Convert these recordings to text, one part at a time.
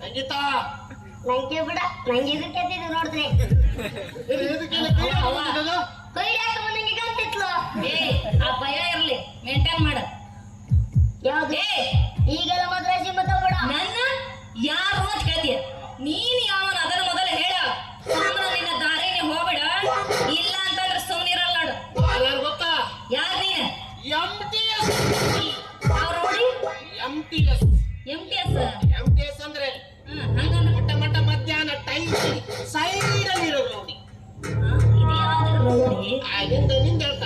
ಸಂಗೀತ? ನಂಗೆ ಬಿಡ. ನಂಗೆ ಇದಕ್ಕೆ ನೋಡಿದ್ರೆ ಕೈ ಯಾಕೆ ಬಂದಂಗೆ ಕಾಣ್ತಿತ್ಲು ಏ ಆ ಭಯ ಇರ್ಲಿ. ಮೇಂಟೈನ್ ಮಾಡ. ಯಾವ್ದು? yang.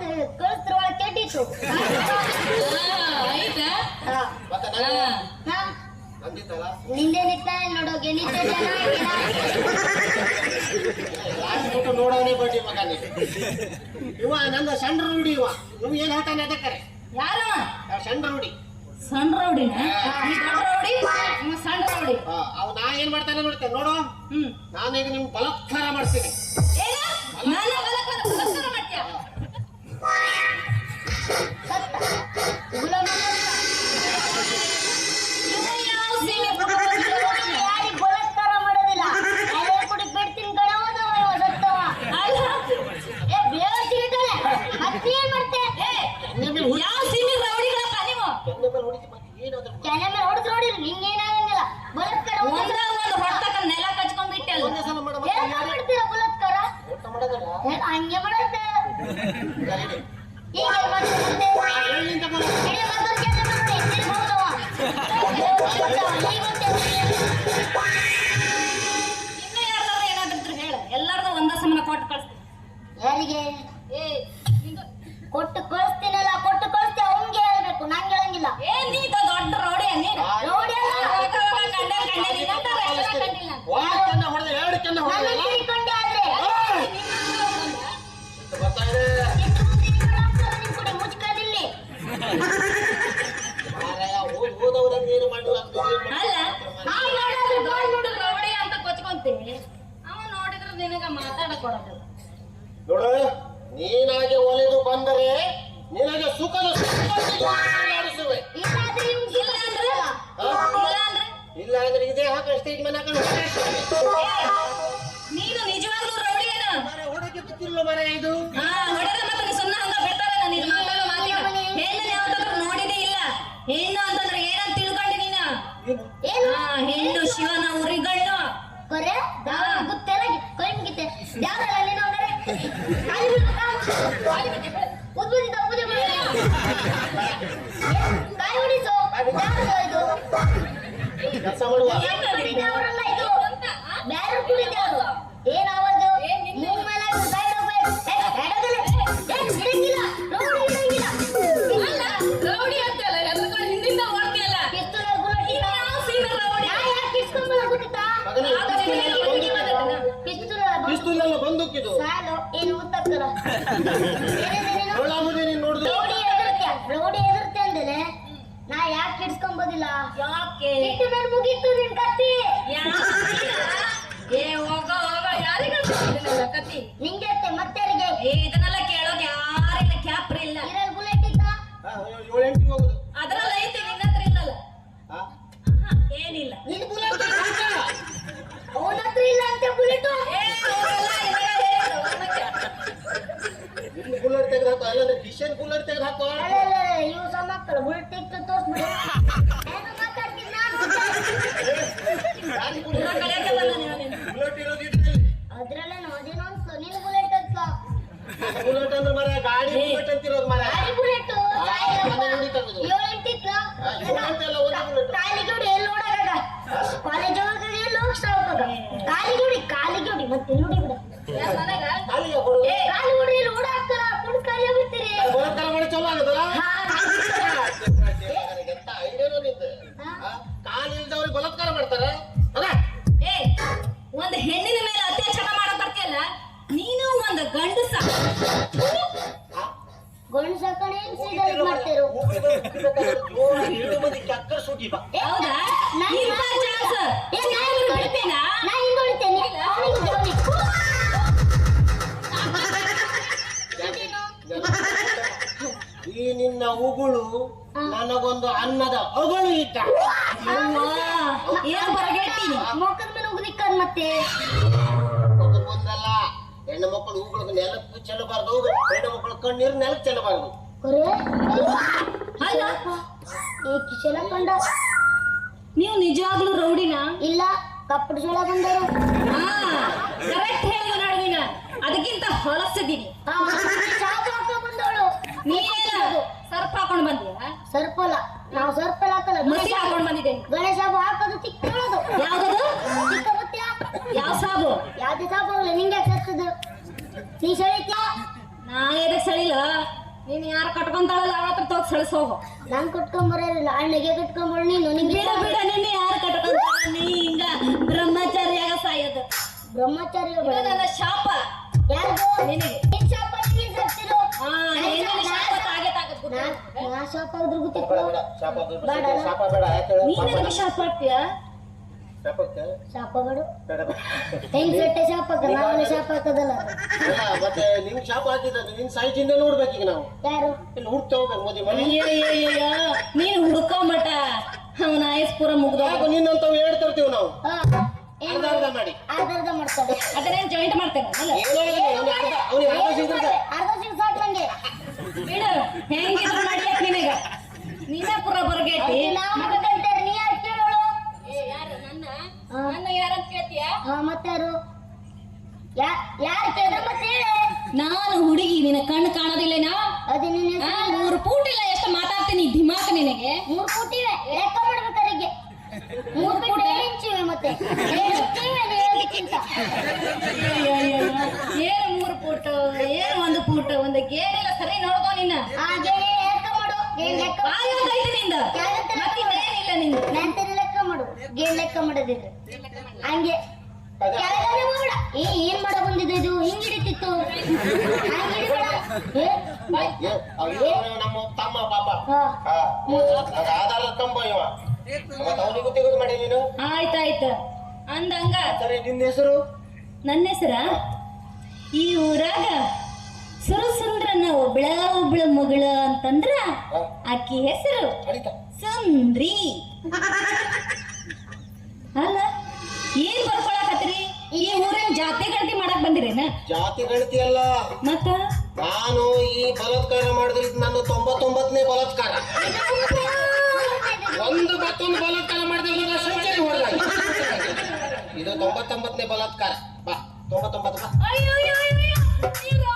ಕಳಿಸ್ದ್ರೊಳಗೆ ಕೆಟ್ಟಿತ್ತು ಆಯ್ತಾ? ನಿಂದೆ ನಿತ್ತ ನೋಡೋಕೆ ನಿಂದೆ ಬಿಟ್ಟು ನೋಡೋನೇ ಬಡ್ಡಿ ಮಗ ಇವ ನಂದು ಸಣ್ಣ ಇವ. ನೀವು ಏನ್ ಹೇಳ್ತಾನೆ ಅದಕ್ಕರೆ ಯಾರ? ಸಣ್ಣ ರೂಢಿ. ಸಣ್ಣ ರೌಡಿ ರೌಡಿ ಸಣ್ಣ ರೌಡಿ ಅವ್ ನಾ ಏನ್ ಮಾಡ್ತಾನೆ ನೋಡ್ತೇನೆ ನೋಡು. ನಾನೀಗ ನಿಮ್ಗೆ ಬಲತ್ಕಾರ ಮಾಡ್ತೀನಿ. fire. ಯಾರಿಗೆ? ಕೆಲಸ ಯಾಕೆ ಕಿಡ್ಸ್ಕೊಂಬೋದಿಲ್ಲ ಯಾಕೆ? ಇಟ್ಟು ಮೇಲೆ ಮುಗೀತು ನಿನ್ ಕತ್ತಿ. ಯಾ- ಏ ಹೋಗ ಹೋಗ ಯಾರಿಗೆ ಕತ್ತಿ? ನಿಂಗೆ ಅತ್ತೆ ಮತ್ತಾರಿಗೆ? ಏ ಇದನ್ನೆಲ್ಲ ಕೇಳೋಕೆ ಯಾರಿಲ್ಲ ಕ್ಯಾಪ್ರಿ ಇಲ್ಲ. ಇದ್ರಲ್ಲಿ ಬುಲೆಟ್ ಇತ್ತ ಹಾ, ಏಳು ಎಂಟಿಗೆ ಹೋಗುದು. ಅದ್ರಲ್ಲಿ ಐತಿ ನಿನ್ನ ಹತ್ರ ಇಲ್ಲಲ್ಲ? ಏನಿಲ್ಲ. ನಿನ್ ಬುಲೆಟ್ ಅವನ ಹತ್ರ ಇಲ್ಲ ಅಂತೆ ಬುಲೆಟ್. ಬುಲೆಟ್ ತೆಗೆದು ಹಾಕೋ ಅಲ್ಲ ಕಿಶನ್ ಬುಲೆಟ್ ತೆಗೆದು ಹಾಕೋ. ಮತ್ತೆ ಎಲ್ಲಿ ನೋಡಿ ಬಿಡ ಉಗುಳು ನನಗೊಂದು ಅನ್ನದ ಅಗಳು ಇಟ್ಟ ಏನು ಏನ್ ಮುಖದ ಮೇಲೆ ಉಗ್ದಿಕ್ಕದ್ ಮತ್ತೆ. ಒಂದಲ್ಲ ಹೆಣ್ಣು ಮಕ್ಕಳು ಉಗುಳು ನೆಲಕ್ಕೆ ಚೆಲ್ಲಬಾರ್ದು ಹೆಣ್ಣು ಮಕ್ಕಳು ಕಣ್ಣೀರು ನೆಲಕ್ಕೆ ಚೆಲ್ಲಬಾರ್ದು. ಕೊರೆ? ಅಲ್ಲ ಈ ಕಿಶೆಲ ಕಂಡ ನೀವು ನಿಜವಾಗ್ಲೂ ರೌಡಿನ? ಇಲ್ಲ ಕಪ್ಪಡ ಜೋಳ ಬಂದರು ಹಾ ಕರೆಕ್ಟ್ ಹೇಳಿದ ನೋಡಿ ಅದಕ್ಕಿಂತ ಹೊಲಸದಿನಿ ನೀನೇನ ಹಾಕೊಂಡ್ ಬಂದಿಯಾ? ಸರ್ಪಲ್ಲ. ನಾವು ಸರ್ಪಲ್ಲ ಹಾಕಲ್ಲ ಮಸಿ ಹಾಕೊಂಡು ಬಂದಿದ್ದೇನೆ ಗಣೇಶ ಹಬ್ಬ ಹಾಕೋದು ತಿಕ್ಕೊಳ್ಳೋದು ಯಾವ್ದದು? ತಿಕ್ಕ ಬತ್ತ್ಯಾ ಯಾವ ಸಾಬು? ಯಾವ್ದು ಸಾಬು ಅಲ್ಲ ನಿಂಗೆ ಸತ್ತದು ನೀ ಸಳಿತ್ಯಾ ನಾ ಎದಕ್ ಸಳಿಲ್ಲ ನೀನ್ ಯಾರು ಕಟ್ಕೊಂತಾಳಲ್ಲ ಅವಳ ಹತ್ರ ತೋಗ್ ಸಳಿಸ್ ಹೋಗು. ನಾನ್ ಕಟ್ಕೊಂಬರಲ್ಲ ಅಣ್ಣಗೆ ಕಟ್ಕೊಂಬರು ನೀನು ನಿಂಗೆ ಬಿಡ ಬಿಡ ನಿನ್ನೆ ಯಾರು ಕಟ್ಕೊಂತಾಳ ನೀ ಹಿಂಗ ಬ್ರಹ್ಮಚಾರಿಯಾಗ ಸಾಯೋದು. ಬ್ರಹ್ಮಚಾರಿ ಇದು ಶಾಪ. ಯಾರು ನಿನಗೆ. ನಿನ್ ಶಾಪ ನೀನ್ ಸತ್ತಿರೋ ಹಾ ನಿನ್ನ ಶಾಪ ತಾಗೆ ತಾಗತ್ ಗೊತ್ತಾ? ನಾ ಶಾಪ ಆದ್ರೂ ಗೊತ್ತಿತ್ತು? ನೀನ್ ನನಗೆ ಶಾಪ ಹಾಕ್ತೀಯ? ಶಾಪಕ್ಕೆ ಶಾಪ ಬೇಡ. ಹೆಂಗ್ ಸಟ್ಟೆ ಶಾಪ ಹಾಕ ನಾವೆಲ್ಲ ಶಾಪ ಹಾಕದಲ್ಲ. ಅಲ್ಲ, ಮತ್ತೆ ನಿಮ್ ಶಾಪ ನಿನ್ ನೋಡ್ಬೇಕೀಗ ನಾವು. ಯಾರು? ಇಲ್ಲಿ ಹುಡ್ತಾ ಹೋಗ್ಬೇಕು ಅಯ್ಯಯ್ಯಯ್ಯಯ್ಯ, ನೀನ್ ಹುಡ್ಕೊಂಬಟ ಅವನ ಆಯಸ್ ಪೂರ ಮುಗ್ದ ನಿನ್ನಂತವ್ ಹೇಳ್ ತರ್ತೀವಿ ನಾವು ಅರ್ಧ ಅರ್ಧ ಮಾಡಿ. ಅರ್ಧ ಅರ್ಧ ಮಾಡ್ತಾರೆ. ಅದನ್ನ ಜಾಯಿಂಟ್ ಮಾಡ್ತೇನೆ ಅರ್ಧ ಸಿಗ್ತಾರೆ ಅರ್ಧ ಸಿಗ್ ಸಾಕು ನಂಗೆ ಬಿಡು ಹೆಂಗಿದ್ರು ನಡಿಯಕ್ ನಿನಗ? ಪೂರ ಯಾರು ಕೇಳ್ತೀಯ? ಮತ್ತಾರು? ಯಾರು ಕೇಳಿದ್ರೆ ಮತ್ತೆ ನಾನು ಹುಡುಗಿ ನಿನ್ನ ಕಣ್ಣು ಕಾಣೋದಿಲ್ಲೇನಾ? ಅದು ನಿನ್ನ ಮೂರು ಪೂಟ್ ಇಲ್ಲ ಎಷ್ಟು ಮಾತಾಡ್ತೀನಿ ದಿಮಾಕ್ ನಿನಗೆ? ಮೂರು ಪೂಟಿವೆ ಲೆಕ್ಕ ಮಾಡ್ಬೇಕಾರಿಗೆ ಮೂರು ಪೂಟ್ ಇಂಚಿವೆ ಮತ್ತೆ ಏನು ಮೂರು ಪೂಟ್ ಏನು ಒಂದು ಪೂಟ್ ಒಂದು ಗೇರಿಲ್ಲ ಸರಿ ನೋಡ್ಕೊ ನಿನ್ನ ಹಾಗೆ ಲೆಕ್ಕ ಮಾಡು. ಏನ್ ಲೆಕ್ಕ ಮಾಡೋದಿದ್ರೆ ಹಂಗೆ. ಏ ಏನ್ ಮಾಡ ಬಂದಿದ್ದು ಇದು? ಹಿಂಗ್ ಹಿಡಿತಿತ್ತು. ನಮ್ಮ ತಮ್ಮ ಪಾಪ. ಇವ. ಮತ್ತೆ ಅವನಿಗೂ ತೆಗೆದು ಮಾಡಿ ನೀನು? ಆಯ್ತಾಯ್ತು. ಅಂದಂಗ. ಸರಿ ನಿನ್ನ ಹೆಸರು? ನನ್ನ ಹೆಸರ? ಈ ಊರಾಗ ಒಬ್ಳ ಒಬ್ಳ ಮಗಳ ಅಂತಂದ್ರ ಆಕಿ ಹೆಸರು ಸುಂದ್ರಿ ಅಲ್ಲ ಏನ್ ಬರ್ಕೊಳಕತ್ರಿ ಈ ಊರಿನ ಜಾತಿ ಗಣತಿ ಮಾಡಕ್ ಬಂದಿರೇನ ಜಾತಿ ಗಣತಿ ಅಲ್ಲ ಮತ್ತ ನಾನು ಈ ಬಲಾತ್ಕಾರ ಮಾಡಿದ್ರೆ ಇದು ನನ್ನ ತೊಂಬತ್ತೊಂಬತ್ತನೇ ಬಲಾತ್ಕಾರ ಒಂದು ಮತ್ತೊಂದು ಬಲಾತ್ಕಾರ ಮಾಡಿದ್ರೆ ಇದು ತೊಂಬತ್ತೊಂಬತ್ತನೇ ಬಲಾತ್ಕಾರ ಬಾ ತೊಂಬತ್ತೊಂಬತ್ತು ಬಾ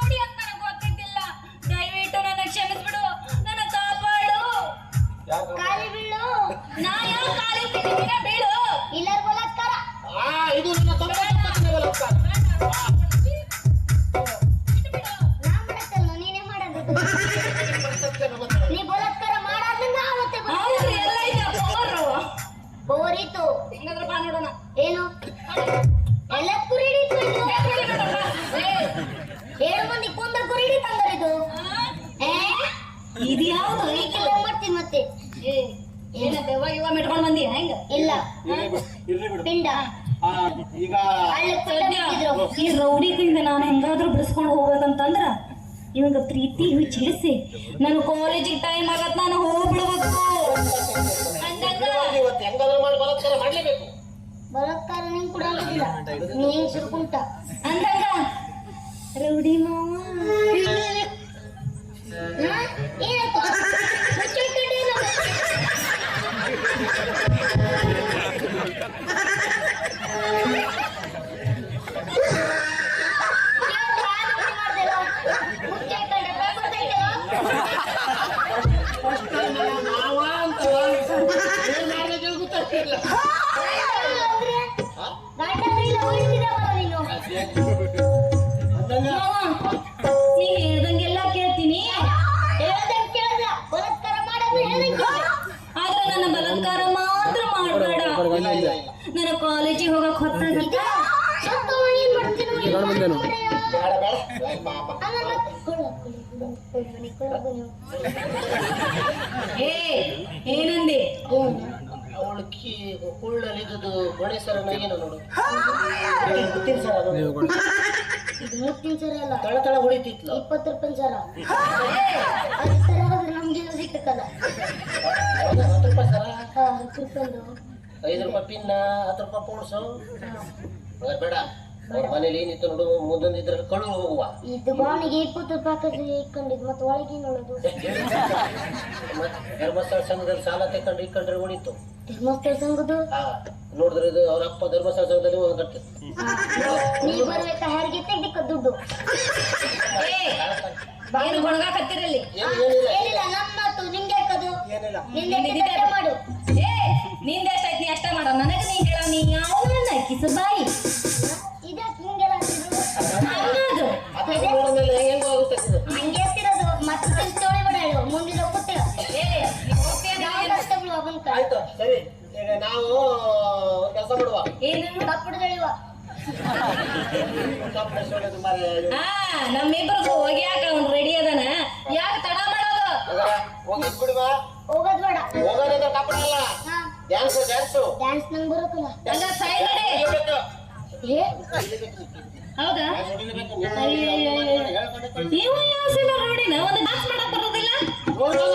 ಇವಾಗ ಪ್ರೀತಿ ಚಿಡಿಸಿ ನನ್ನ ಕಾಲೇಜಿಗೆ ಟೈಮ್ ಆಗತ್ ನಾನು ಹೋಗ್ಬಿಡ್ಬೇಕು ಅಂದಂಗ ಇವತ್ತು ಹೆಂಗಾದ್ರೂ ಮಾಡಿ ಬಲಾತ್ಕಾರ ಮಾಡ್ಲೇಬೇಕು ಬಲಾತ್ಕಾರ ನಿಂಗ್ ಕೂಡ ಆಗೋದಿಲ್ಲ ನೀ ಹೆಂಗ್ ಸುರ್ಕುಂಟ ಅಂದಂಗ ರೌಡಿ ಮಾವ ಹಾ? ಕೊಡು, ಕಾಲೇಜಿಗೆ ಹೋಗಕ್ ಕೊಡು, ಬನ್ನಿ. ಏ ಏನಂದೆ? ಏನು? ಅವಳು ಕಿ ಕುಳ್ಳಲ್ಲಿ ಇದ್ದದ್ದು ಗಣೇಶರನ್ನ ಏನು ನೋಡು ಗೊತ್ತಿಲ್ಲ ಸರ್ ಇದು ಸರ ಅಲ್ಲ. ತಳ ತಳ ಹೊಡಿತಿತ್ಲು. ಇಪ್ಪತ್ತು ರೂಪಾಯಿ ಸರ. ಅದು ಸರ ಆದ್ರೆ ನಮ್ಗೆ ಸಿಕ್ಕಲ್ಲ ಹೌದಾ? ಹತ್ತು ರೂಪಾಯಿ ಸರ? ಹತ್ತು ರೂಪಾಯಿದು ಐದು ರೂಪಾಯಿ ಪಿನ್ನ ಹತ್ತು ರೂಪಾಯಿ ಪೌಡ್ಸು ಬೇಡ. ಅವ್ರ ಮನೇಲಿ ಏನಿತ್ತು ನೋಡು ಮುಂದೊಂದು ಇದ್ರಲ್ಲಿ ಕಳು ಹೋಗುವ. ಇದು ಬಾಣಿಗೆ ಇಪ್ಪತ್ತು ರೂಪಾಯಿ ಹಾಕಿದ್ರೆ ಇಟ್ಕೊಂಡಿದ್ದು ಮತ್ತೆ ಒಳಗೆ ನೋಡೋದು. ಮತ್ತೆ ಧರ್ಮಸ್ಥಳ ಸಂಘದಲ್ಲಿ ಸಾಲ ತಕೊಂಡು ಇಟ್ಕೊಂಡ್ರೆ ಉಳಿತು ಧರ್ಮಸ್ಥಳ ಸಂಘದ್ದು? ನೋಡಿದ್ರೆ ಇದು ಅವ್ರ ಅಪ್ಪ ಧರ್ಮಸ್ಥಳ ಸಂಘದಲ್ಲಿ ಹೋಗತ್ತೆ ನೀ ಬರ್ಬೇಕಾ ಹೆರಿಗೆ ತೆಗ್ದಿಕ್ಕ ದುಡ್ಡು? ಏನು ಏನಿಲ್ಲ. ಏನಿಲ್ಲ ನಮ್ಮ ನಿಂಗೆ ಹಾಕೋದು ಕಟ್ಟ ಮಾಡು? ಏ ನಿಂದ ಎಷ್ಟಾಯ್ತು ನೀ ಅಷ್ಟ ಮಾಡ. ನನಗೆ ನೀ ಹೇಳ ನೀ ಯಾವ ಕಿಸ ಬಾಯಿ. ಹೆಂಗ್? ಹಂಗೆ ಆಯ್ತು ಸರಿ. ಈಗ ನಾವು ಕೆಲಸ ಮಾಡುವ. ಏನು? ಕಪ್ಪಡು ಮಾರಿ ಆ ನಮ್ಮಿಬ್ರಿಗೂ ಹೋಗ್ಯಾಕ ಅವ್ನು ರೆಡಿ ಅದಾನ? ಯಾಕೆ ತಡ ಮಾಡೋದು? ಹೋಗಿದ್ ಬಿಡುವ ಹೋಗೋದ್ ಬೇಡ ಹೋಗೋದಂದ್ರೆ ಕಪ್ಪಡ ಅಲ್ಲ ಡ್ಯಾನ್ಸು ಡ್ಯಾನ್ಸ್ ಡ್ಯಾನ್ಸ್ ನಂಗೆ ಬರೋಕಲ್ಲ ಹಂಗ ಸೈಡ್ ನಡಿ ಏ ಹೌದಾ ಯಾವ ಸಿನಿಮಾ ಒಂದು ಡಾನ್ಸ್ ಮಾಡಕ್ ಬರೋದಿಲ್ಲ ನೋಡೋಣ